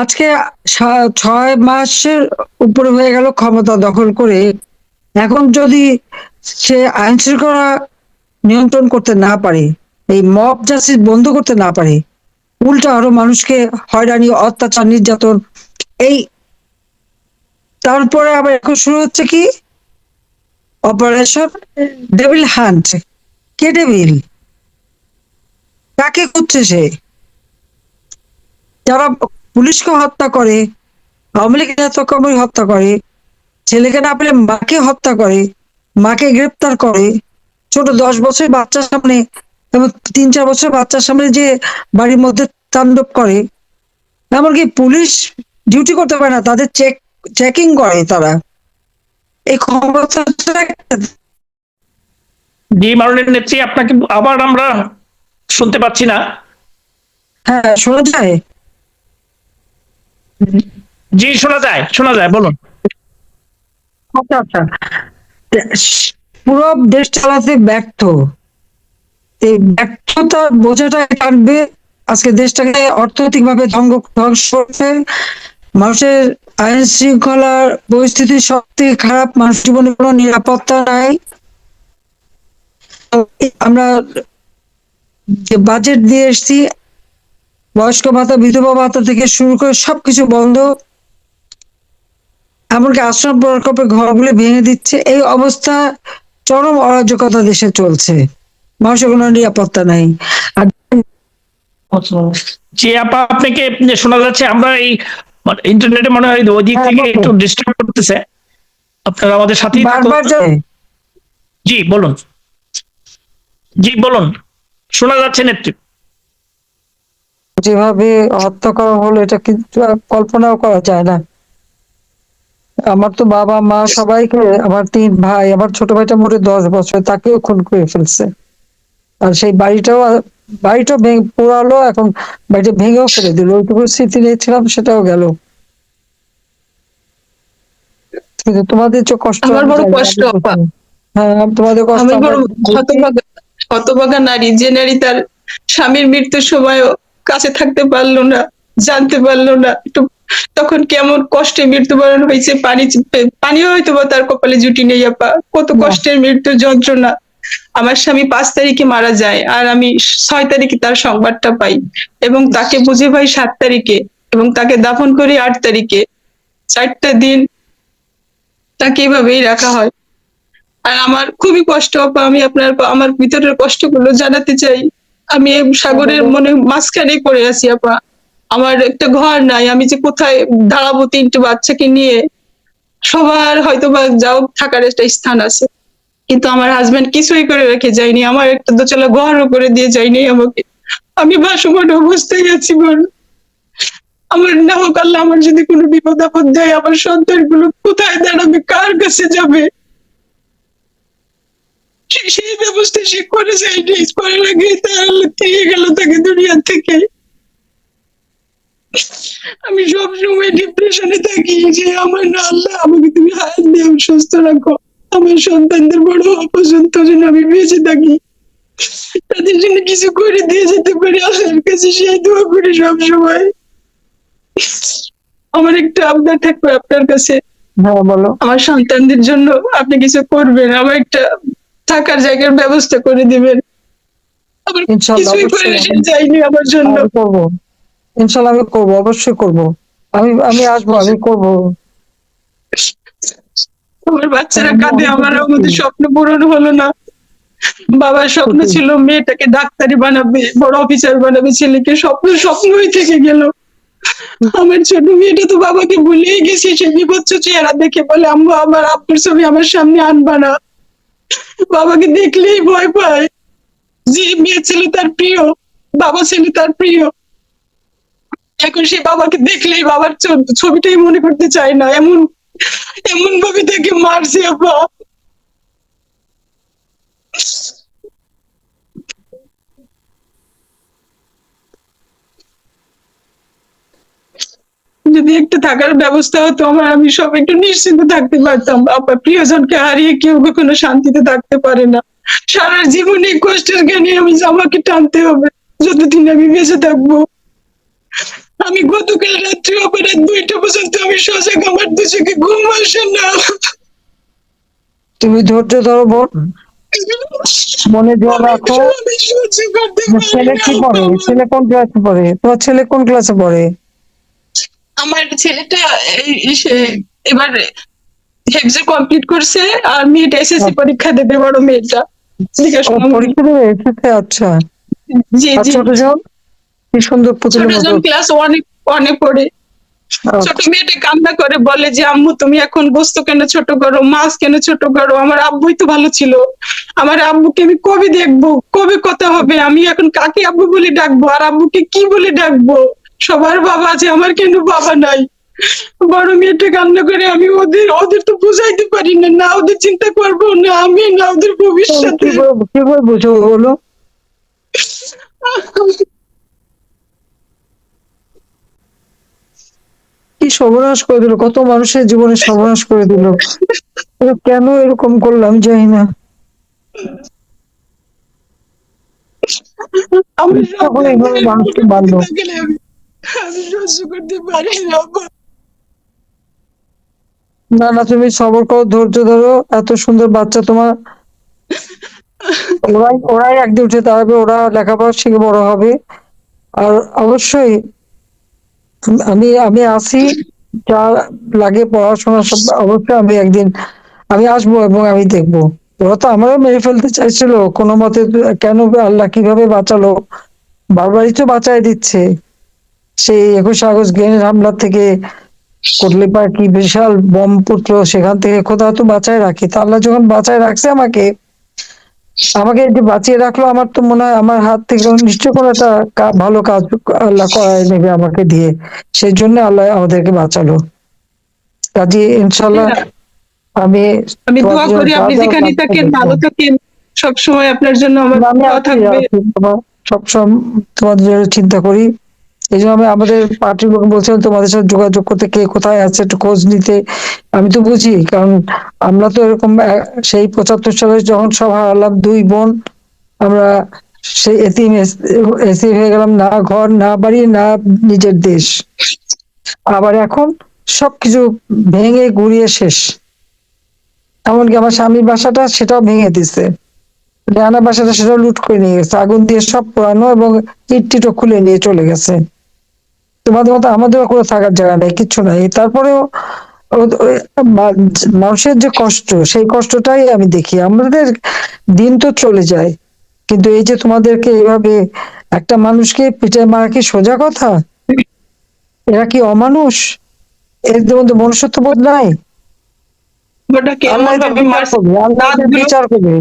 আজকে ছয় মাসের উপরে হয়ে গেল ক্ষমতা দখল করে। এখন যদি সে আইন শৃঙ্খলা নিয়ন্ত্রণ করতে না পারে, এই মব জাস্টিস বন্ধ করতে না পারে, উল্টা আরও মানুষকে হয়রানি, অত্যাচার, নির্যাতন, এই তারপরে আবার এখন শুরু হচ্ছে কি? অপারেশন ডেভিল হান্ট কে ডেভিল কাকে করছে সে? যারা পুলিশকে হত্যা করে আওয়ামী লীগের নেতাকর্মী হত্যা করে ছেলেকে না পেলে মাকে হত্যা করে মাকে গ্রেপ্তার করে। ছোট দশ বছর বাচ্চার সামনে এবং তিন চার বছর বাচ্চার সামনে যে বাড়ির মধ্যে তাণ্ডব করে এমনকি পুলিশ ডিউটি করতে পারে না তাদের চেক চেকিং করে তারা। এই ক্ষমতা জি নেত্রী আপনাকে আবার আমরা শুনতে পাচ্ছি না। হ্যাঁ শোনা যায়? জি, শোনা যায় শোনা যায়, বলুন। আচ্ছা আচ্ছা। পুরো দেশ চালাতে ব্যর্থ। এই ব্যর্থতা বোঝাটা টানবে আজকে দেশটাকে অর্থনৈতিক ভাবে ধ্বংস করছে মানুষের আইন শৃঙ্খলার পরিস্থিতি থেকে খারাপ, মানুষ জীবনে কোনো নিরাপত্তা নাই। আমরা যে বাজেট দিয়ে এসছি বয়স্ক ভাতা বিধবা ভাতা থেকে শুরু করে সবকিছু বন্ধ। এমনকি আশ্রম প্রকল্পের ঘরগুলো ভেঙে দিচ্ছে। এই অবস্থা চরম অরাজকতা দেশে চলছে। মানুষের কোনো নিরাপত্তা নাই। আর জি আপা আপনাকে শোনা যাচ্ছে আমরা এই ইন্টারনেটে মনে হয় ওই দিক থেকে একটু ডিস্টার্ব করতেছে। আপনারা আমাদের থাকুন। জি বলুন। জি বলুন। শোনা যাচ্ছে নেত্রী যেভাবে হত্যা করা হলো এটা কিন্তু কল্পনাও করা যায় না। আমার তো বাবা মা সবাইকে আমার তিন ভাই আমার ছোট ভাইটা মোটে দশ বছর তাকেও খুন করে ফেলছে। আর সেই বাড়িটাও বাড়িটাও ভেঙে পোড়ালো এখন বাড়িটা ভেঙেও ফেলে দিল। ওইটুকু স্মৃতি নিয়েছিলাম সেটাও গেল। কিন্তু তোমাদের যে কষ্ট আমার বড় কষ্ট, হ্যাঁ তোমাদের কষ্ট আমি বড় হতভাগা নারী যে নারী তার স্বামীর মৃত্যুর সময়ও কাছে থাকতে পারল না জানতে পারল না। একটু তখন কেমন কষ্টে মৃত্যুবরণ হয়েছে পানি পানিও হয়তো বা তার কপালে জুটি নেই আপা কত কষ্টের মৃত্যু যন্ত্রণা। আমার স্বামী পাঁচ তারিখে মারা যায় আর আমি ছয় তারিখে তার সংবাদটা পাই। এবং তাকে বুঝে পাই সাত তারিখে এবং তাকে দাফন করি আট তারিখে। চারটা দিন তাকে এভাবেই রাখা হয়। আর আমার খুবই কষ্ট আপা আমি আপনার আমার ভিতরের কষ্টগুলো জানাতে চাই। আমি সাগরের মনে মাঝখানে পড়ে আছি আপা। আমার একটা ঘর নাই আমি যে কোথায় দাঁড়াবো তিনটে বাচ্চাকে নিয়ে সবার হয়তো বা যাও থাকার একটা স্থান আছে। কিন্তু আমার হাজবেন্ড কিছুই করে রেখে যায়নি আমার একটা দোতলা ঘরও করে দিয়ে যায়নি আমাকে। আমি ভাসমান অবস্থায় আছি বল আমার না হোক আল্লাহ আমার যদি কোনো বিপদ আপদ দেয় আমার সন্তানগুলো কোথায় দাঁড়াবে কার কাছে যাবে? সেই ব্যবস্থা সে করে যায়নি। করার আগে তাহলে দিয়ে গেল তাকে দুনিয়া থেকে। আমি সব সময় ডিপ্রেশনে থাকি যে আমার না আল্লাহ আমাকে তুমি হায়াত দিয়ে সুস্থ রাখো। আমার সন্তানদের বড় হওয়া পর্যন্ত যেন আমি বেঁচে থাকি। তাদের জন্য কিছু করে দিয়ে যেতে পারি আল্লাহর কাছে সেই দোয়া করি সব সময় আমার একটা আবদার থাকবে আপনার কাছে। হ্যাঁ বলো। আমার সন্তানদের জন্য আপনি কিছু করবেন। আমার একটা থাকার জায়গার ব্যবস্থা করে দিবেন। আমার ইনশাল্লাহ কিছুই করে অবশ্যই সে আমার জন্য। আমি করব। ইনশাল্লাহ আমি করব অবশ্যই করব। আমি আমি আসব আমি করব। আমার বাচ্চারা কাঁদে আমার। আমাদের স্বপ্ন পূরণ হলো না। বাবার স্বপ্ন ছিল মেয়েটাকে ডাক্তারি বানাবে বড় অফিসার বানাবে ছেলেকে স্বপ্ন স্বপ্নই থেকে গেল। আমার ছোট মেয়েটা তো বাবাকে ভুলেই গেছে সে বিভৎস চেহারা দেখে বলে আম্মু আমার আব্বুর ছবি আমার সামনে আনবা না। বাবাকে দেখলেই ভয় পায়। যে মেয়ে ছেলে তার প্রিয়, বাবা ছেলে তার প্রিয়। এখন সে বাবাকে দেখলেই বাবার ছবিটাই মনে করতে চায় না। এমন এমন ভাবে তাকে মারছে আপা যদি একটু থাকার ব্যবস্থা হতো আমার আমি সব একটু নিশ্চিন্ত থাকতে পারতাম। আপা প্রিয়জনকে হারিয়ে কেউ কখনো শান্তিতে থাকতে পারে না। সারা জীবনে কষ্টের জ্ঞানে আমি আমাকে টানতে হবে। যতদিন আমি বেঁচে থাকব। আমি গতকাল রাত্রে রাত দুইটা পর্যন্ত আমি সজাগ আমার দু চোখে ঘুম আসে না। তুমি ধৈর্য ধরো বোন। মনে জোর রাখো। ছেলে কি পড়ে? ছেলে কোন ক্লাসে পড়ে? তোমার ছেলে কোন ক্লাসে পড়ে? আমার ছেলেটা এবার হেফজে কমপ্লিট করছে আর মেয়েটা এসএসসি পরীক্ষা দেবে বড় মেয়েটা। আচ্ছা। জি জি। কি সুন্দর পুতুলের ছোট মতো জন ক্লাস ওয়ানে ওয়ানে পড়ে। আচ্ছা। ছোট মেয়েটা কান্না করে বলে যে আম্মু তুমি এখন গোস্ত কেন ছোট করো? মাছ কেন ছোট করো? আমার আব্বুই তো ভালো ছিল। আমার আব্বুকে আমি কবে দেখব? কবে কথা হবে? আমি এখন কাকে আব্বু বলে ডাকবো? আর আব্বুকে কি বলে ডাকবো? সবার বাবা আছে আমার কেন বাবা নাই। বড় মেয়েটা কান্না করে আমি ওদের ওদের তো বুঝাইতে পারি না না ওদের চিন্তা করব না আমি না ওদের ভবিষ্যতে। কি করে- কি করে বুঝো বলো। কি সর্বনাশ করে দিল কত মানুষের জীবনে সর্বনাশ করে দিল। কেন এরকম করলাম জানি না। মানুষকে। আমি সহ্য করতে পারি না না না তুমি সবর করো, ধৈর্য ধরো, এত সুন্দর বাচ্চা তোমার। ওরাই ওরাই একদিন উঠে দাঁড়াবে, ওরা লেখাপড়া শিখে বড় হবে। আর অবশ্যই, আমি আমি আসি, যা লাগে পড়াশোনা সব, অবশ্যই আমি একদিন, আমি আসব এবং আমি দেখব। ওরা তো আমারও মেরে ফেলতে চাইছিল, কোনো মতে কেন আল্লাহ কীভাবে বাঁচালো। বারবারই তো বাঁচাই দিচ্ছে। সেই একুশে আগস্ট গ্রেনেড হামলা থেকে কোটলিপার কি বিশাল বম পুত্র সেখান থেকে কোথাও তো বাঁচায় রাখি। তা আল্লাহ যখন বাঁচায় রাখছে আমাকে আমাকে যে বাঁচিয়ে রাখল আমার তো মনে হয় আমার হাত থেকে নিশ্চয় কোনো একটা ভালো কাজ আল্লাহ করায় নেবে আমাকে দিয়ে। সেই জন্য আল্লাহ আমাদেরকে বাঁচালো। কাজে ইনশাল্লাহ আমি আমি দোয়া করি আপনি যেখানে থাকেন ভালো থাকেন সব সময় আপনার জন্য আমার দোয়া থাকবে। আছি, তোমার সবসময় তোমাদের জন্য চিন্তা করি। এই জন্য আমি আমাদের পার্টির লোক বলছিলাম, তোমাদের সাথে যোগাযোগ করতে কে কোথায় আছে একটু খোঁজ নিতে। আমি তো বুঝি, কারণ আমরা তো এরকম সেই পঁচাত্তর সালে যখন সব হারালাম দুই বোন, আমরা সেই এতিম, এসি হয়ে গেলাম, না ঘর, না বাড়ি, না নিজের দেশ। আবার এখন সবকিছু ভেঙে গুড়িয়ে শেষ। এমনকি আমার স্বামীর বাসাটা সেটাও ভেঙে দিছে। রানা বাসাটা সেটাও লুট করে নিয়ে গেছে, আগুন দিয়ে সব পোড়ানো এবং ইট খুলে নিয়ে চলে গেছে। তোমাদের মতো আমাদেরও কোনো থাকার জায়গা নেই কিচ্ছু নাই। তারপরেও মানুষের যে কষ্ট সেই কষ্টটাই আমি দেখি। আমাদের দিন তো চলে যায় কিন্তু এই যে তোমাদেরকে এইভাবে একটা মানুষকে পিঠে মারা কি সোজা কথা? এরা কি অমানুষ? এদের মধ্যে মনুষ্যত্ব বোধ নাই? আল্লাহ বিচার করবে আল্লাহ এদের দাঁতগুলো- বিচার করবে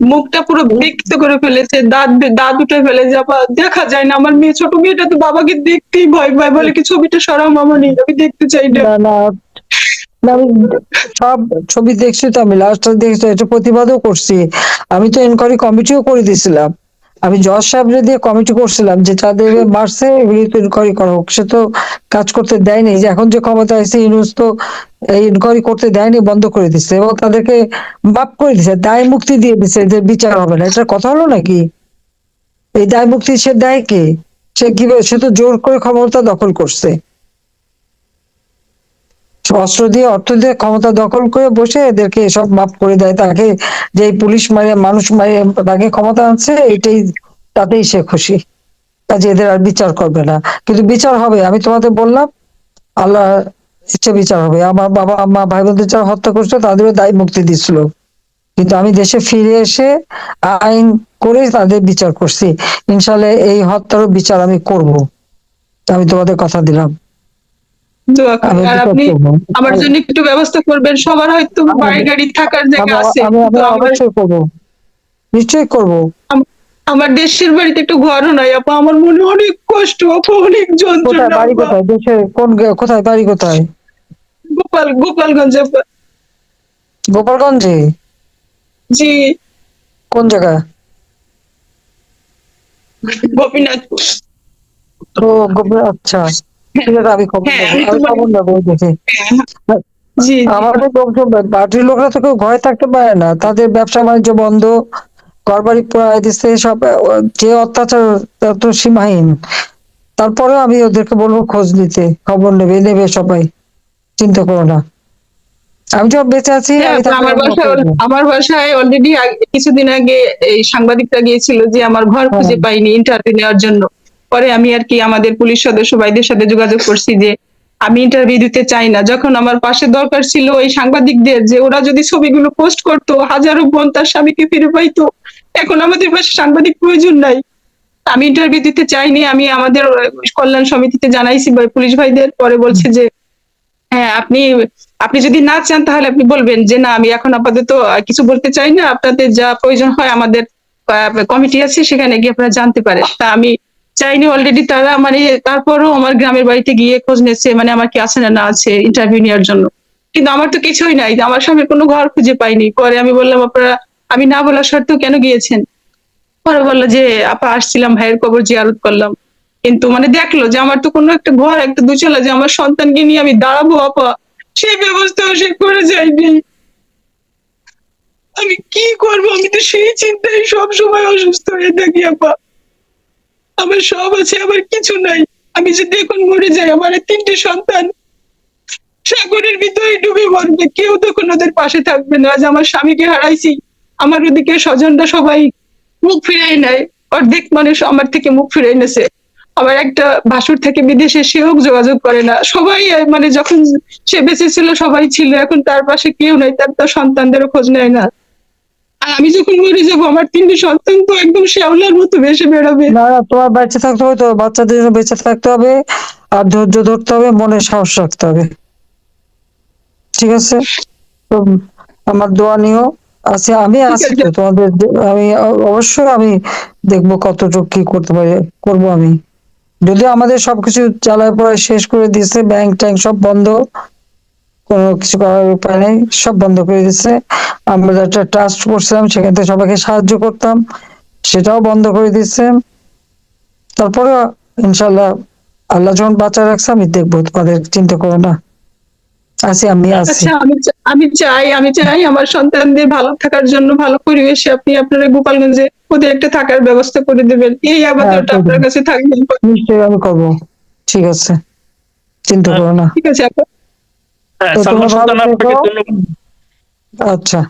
মুখটা পুরো বিকৃত করে ফেলেছে, দাঁত দাঁত উঠে ফেলেছে আবার দেখা যায় না, আমার মেয়ে, ছোট মেয়েটা তো বাবাকে দেখতেই ভয় ভয় বলে কি ছবিটা সরাও মামা নেই আমি দেখতে চাই না। সব ছবি দেখছি তো, আমি লাস্টটা দেখছি, এটা প্রতিবাদও করছি। আমি তো এনকোয়ারি কমিটিও করে দিয়েছিলাম। আমি জজ সাহেবরে দিয়ে কমিটি করছিলাম যে তাদের মারছে ইনকোয়ারি করা হোক। সে তো কাজ করতে দেয়নি। যে এখন যে ক্ষমতা আছে, ইউনুস তো এই ইনকোয়ারি করতে দেয়নি, বন্ধ করে দিচ্ছে এবং তাদেরকে মাফ করে দিচ্ছে দায় মুক্তি দিয়ে দিচ্ছে যে বিচার হবে না। এটা কথা হলো নাকি? এই দায় মুক্তি সে দেয় কে? সে কীভাবে সে তো জোর করে ক্ষমতা দখল করছে। অস্ত্র দিয়ে অর্থ দিয়ে ক্ষমতা দখল করে বসে এদেরকে সব মাফ করে দেয়। তাকে যে পুলিশ মারে, মানুষ মারে, তাকে ক্ষমতা আনছে, এটাই, তাতেই সে খুশি। কাজে এদের আর বিচার করবে না। কিন্তু বিচার হবে, আমি তোমাদের বললাম, আল্লাহ ইচ্ছে বিচার হবে। আমার বাবা মা ভাই বোনদের যারা হত্যা করছে তাদেরও দায় মুক্তি দিচ্ছিল কিন্তু আমি দেশে ফিরে এসে আইন করে তাদের বিচার করছি। ইনশাল্লাহ এই হত্যারও বিচার আমি করব। আমি তোমাদের কথা দিলাম। দোয়া করি। আর আপনি আমার জন্য একটু ব্যবস্থা করবেন। সবার হয়তো বাড়ি গাড়ি থাকার জায়গা আছে। নিশ্চয়ই করব। আমার দেশের বাড়িতে একটু ঘরও নাই আপা। আমার মনে অনেক কষ্ট আপা। অনেক কোথায় যন্ত্রণা বাড়ি কোথায়? দেশে কোন কোথায় বাড়ি কোথায়? গোপাল গোপালগঞ্জ গোপালগঞ্জে? জি। কোন জায়গা গোপীনাথপুর। ও গোপাল আচ্ছা। আমি খবর হ্যাঁ, নেব দেখে। আমাদের পার্টির লোকরা তো কেউ ঘরে থাকতে পারে না তাদের ব্যবসা বাণিজ্য বন্ধ ঘর বাড়ি পোড়ায় দিচ্ছে সব যে অত্যাচার তা সীমাহীন তারপরেও আমি ওদেরকে বলব খোঁজ নিতে খবর নেবে নেবে সবাই চিন্তা করো না আমি যখন বেঁচে আছি হ্যাঁ, আমার আমি বাসায় আমার বাসায় অলরেডি কিছুদিন আগে এই সাংবাদিকরা গিয়েছিল যে আমার ঘর খুঁজে হ্যাঁ। পাইনি ইন্টারভিউ নেওয়ার জন্য পরে আমি আর কি আমাদের পুলিশ সদস্য ভাইদের সাথে যোগাযোগ করছি যে আমি ইন্টারভিউ দিতে চাই না। যখন আমার পাশে দরকার ছিল এই সাংবাদিকদের যে ওরা যদি ছবিগুলো পোস্ট করতো, হাজারো বোন তার স্বামীকে ফিরে পাইতো, এখন আমাদের পাশে সাংবাদিক প্রয়োজন নাই। আমি ইন্টারভিউ দিতে চাইনি, আমি আমাদের কল্যাণ সমিতিতে জানাইছি পুলিশ ভাইদের, পরে বলছে যে হ্যাঁ আপনি আপনি যদি না চান তাহলে আপনি বলবেন যে না, আমি এখন আপাতত কিছু বলতে চাই না, আপনাদের যা প্রয়োজন হয় আমাদের কমিটি আছে সেখানে গিয়ে আপনারা জানতে পারেন। তা আমি চাইনি অলরেডি তারা মানে তারপরও আমার গ্রামের বাড়িতে গিয়ে খোঁজ নিচ্ছে মানে আমার কি আছে না না আছে ইন্টারভিউ নেওয়ার জন্য। কিন্তু আমার তো কিছুই নাই, আমার স্বামীর কোনো ঘর খুঁজে পাইনি। পরে আমি বললাম, আপনারা, আমি না বলার সত্ত্বেও কেন গিয়েছেন? পরে বলল যে, আপা, আসছিলাম, ভাইয়ের কবর জিয়ারত করলাম। কিন্তু মানে দেখল যে আমার তো কোনো একটা ঘর, একটা দুচলা, যে আমার সন্তানকে নিয়ে আমি দাঁড়াবো, আপা সেই ব্যবস্থাও সে করে যায়নি। আমি কি করব? আমি তো সেই চিন্তায় সব সময় অসুস্থ হয়ে থাকি, আপা। আমার সব আছে, আমার কিছু নাই। আমি যদি এখন মরে যাই, আমার তিনটে সন্তান। সাগরের ভিতরে ডুবে মরবে, কেউ তখন ওদের পাশে থাকবে না। আজ আমার স্বামীকে হারাইছি, আমার ওদিকে স্বজনরা সবাই মুখ ফিরাই নেয়। অর্ধেক মানুষ আমার থেকে মুখ ফিরাই নেছে। আমার একটা ভাসুর থেকে বিদেশে, সেও যোগাযোগ করে না। সবাই মানে যখন সে বেঁচে ছিল, সবাই ছিল। এখন তার পাশে কেউ নাই, তার তার সন্তানদেরও খোঁজ নেয় না। আর আমি যখন মরে যাব আমার তিনটে সন্তান তো একদম শ্যাওলার মতো ভেসে বেড়াবে। না না, তোমার বেঁচে থাকতে হবে তো বাচ্চাদের জন্য বেঁচে থাকতে হবে আর ধৈর্য ধরতে হবে মনে সাহস রাখতে হবে। ঠিক আছে? তো আমার দোয়া নিও। আছে আমি আছি তোমাদের আমি অবশ্যই আমি দেখব কতটুকু কি করতে পারি করব আমি। যদি আমাদের সবকিছু চালায় পড়ায় শেষ করে দিয়েছে ব্যাংক ট্যাঙ্ক সব বন্ধ। কোনো কিছু করার উপায় নেই সব বন্ধ করে দিচ্ছে আমরা একটা ট্রাস্ট করছিলাম সেখান থেকে সবাইকে সাহায্য করতাম সেটাও বন্ধ করে দিচ্ছে তারপরে ইনশাল্লাহ আল্লাহ যখন বাঁচা রাখছে আমি দেখব তোমাদের চিন্তা করো না। আছি আমি আছি। আচ্ছা আমি চাই আমি চাই আমার সন্তানদের ভালো থাকার জন্য ভালো পরিবেশে আপনি আপনারা গোপালগঞ্জে ওদের একটা থাকার ব্যবস্থা করে দেবেন। এই আবাদটা আপনার কাছে থাকবেন নিশ্চয়ই আমি করব। ঠিক আছে। চিন্তা করো না। ঠিক আছে হ্যাঁ সালমান সুলতান আপনাকে। ধন্যবাদ আচ্ছা